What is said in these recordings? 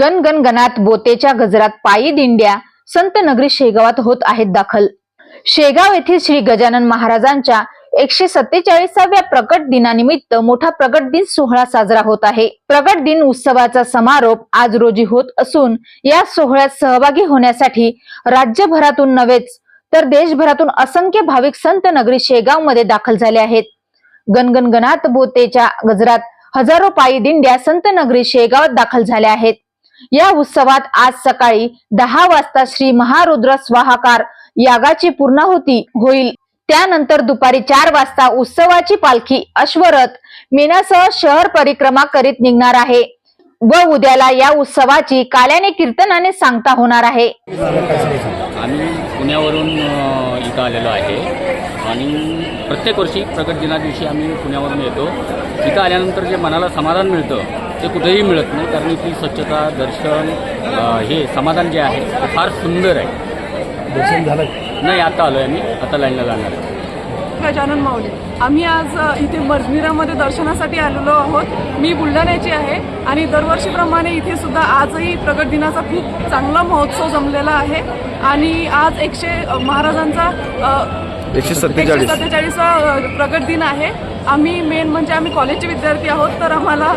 गण बोतेच्या गजरात पायी दिंड्या संत नगरी शेगावात होत आहेत दाखल. शेगाव येथील श्री गजानन महाराजांच्या एकशे सत्तेचाळीसाव्या प्रकट दिनानिमित्त मोठा प्रकट दिन सोहळा साजरा होत आहे. प्रकट दिन उत्सवाचा समारोप आज रोजी होत असून या सोहळ्यात सहभागी होण्यासाठी राज्यभरातून नव्हेच तर देशभरातून असंख्य भाविक संत नगरी शेगावमध्ये दाखल झाले आहेत. गणगणगणात बोतेच्या गजरात हजारो पायी दिंड्या संत नगरी शेगावात दाखल झाल्या आहेत. या उत्सवात आज सकाळी दहा वाजता श्री महारुद्र स्वाहाकार यागाची पूर्णाहुती होईल. त्यानंतर दुपारी चार वाजता उत्सवाची पालखी अश्वरथ मीनासह शहर परिक्रमा करीत निघणार आहे व उद्याला या उत्सवाची काल्याने कीर्तनाने सांगता होणार आहे. आम्ही पुण्यावरून इथं आलेलो आहे. आणि प्रत्येक वर्षी प्रगट दिना दिवशी आम्ही पुण्यावरून येतो. इथं आल्यानंतर जे मनाला समाधान मिळतं ते कुठेही मिळत नाही. कारण इथली स्वच्छता दर्शन हे समाधान जे आहे ते फार सुंदर आहे. दर्शन झालं. नाही आता आलो आहे आम्ही. आता लाईनला जाणार आहे. गजानन माऊली? आम्ही आज इथे मजमिरामध्ये दर्शनासाठी आलेलो आहोत. मी बुलढाण्याची आहे आणि दरवर्षीप्रमाणे इथे सुद्धा आजही प्रगट दिनाचा खूप चांगला महोत्सव जमलेला आहे. आणि आज एकशे महाराजांचा एकशे सत्तेचाळीस. सत्तेचाळीसवा प्रगट दिन आहे. आम्ही मेन म्हणजे आम्ही कॉलेजचे विद्यार्थी आहोत तर आम्हाला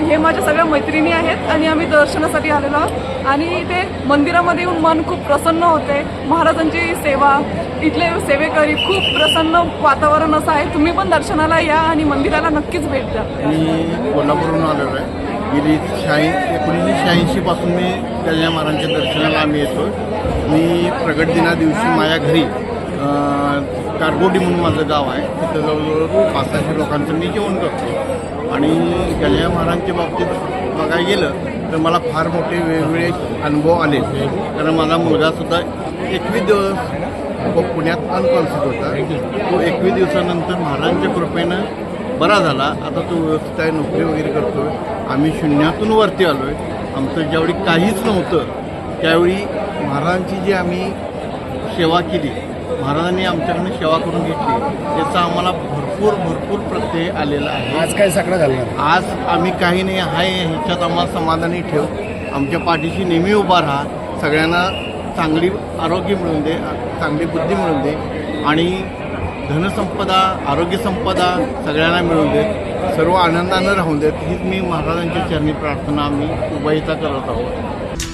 हे माझ्या सगळ्या मैत्रिणी आहेत आणि आम्ही दर्शनासाठी आलेलो आहोत. आणि इथे मंदिरामध्ये येऊन मन खूप प्रसन्न होते. महाराजांची सेवा इथले सेवेकरी खूप प्रसन्न वातावरण असं आहे. तुम्ही पण दर्शनाला या आणि मंदिराला नक्कीच भेट द्या. मी कोल्हापूरहून आलेलो आहे. गेली शहाऐं एकोणीसशे शहाऐंशीपासून मी गजानन महाराजांच्या दर्शनाला आम्ही येतो मी प्रगट दिना दिवशी माझ्या घरी कारगोडी म्हणून माझं गाव आहे. तिथं जवळजवळ पाच सहाशे लोकांचं मी जेवण करतो. आणि गजानन महाराजांच्या बाबतीत बघायला गेलं तर मला फार मोठे वेगवेगळे अनुभव आले. कारण माझा मुलगासुद्धा एकवीस दिवस पुण्यात अनकॉन्सिट होता. तो एकवीस दिवसानंतर महाराजांच्या कृपेनं बरा झाला. आता तो व्यवस्थित आहे नोकरी वगैरे करतो आम्ही शून्यातून वरती आलो आहे आमचं ज्यावेळी काहीच नव्हतं त्यावेळी महाराजांची जी आम्ही सेवा केली महाराजांनी आमच्याकडून सेवा करून घेतली. त्याचा आम्हाला भरपूर भरपूर प्रत्यय आलेला आहे. आज काय सगळं झालं आज आम्ही काही नाही आहे ह्याच्यात आम्हाला समाधानी ठेव. आमच्या पाठीशी नेहमी उभा राहा. सगळ्यांना चांगली आरोग्य मिळून दे चांगली बुद्धी मिळून दे. आणि धनसंपदा आरोग्यसंपदा सगळ्यांना मिळून देत सर्व आनंदानं राहून देत. हीच मी महाराजांच्या चरणी प्रार्थना आम्ही उभयता करत आहोत.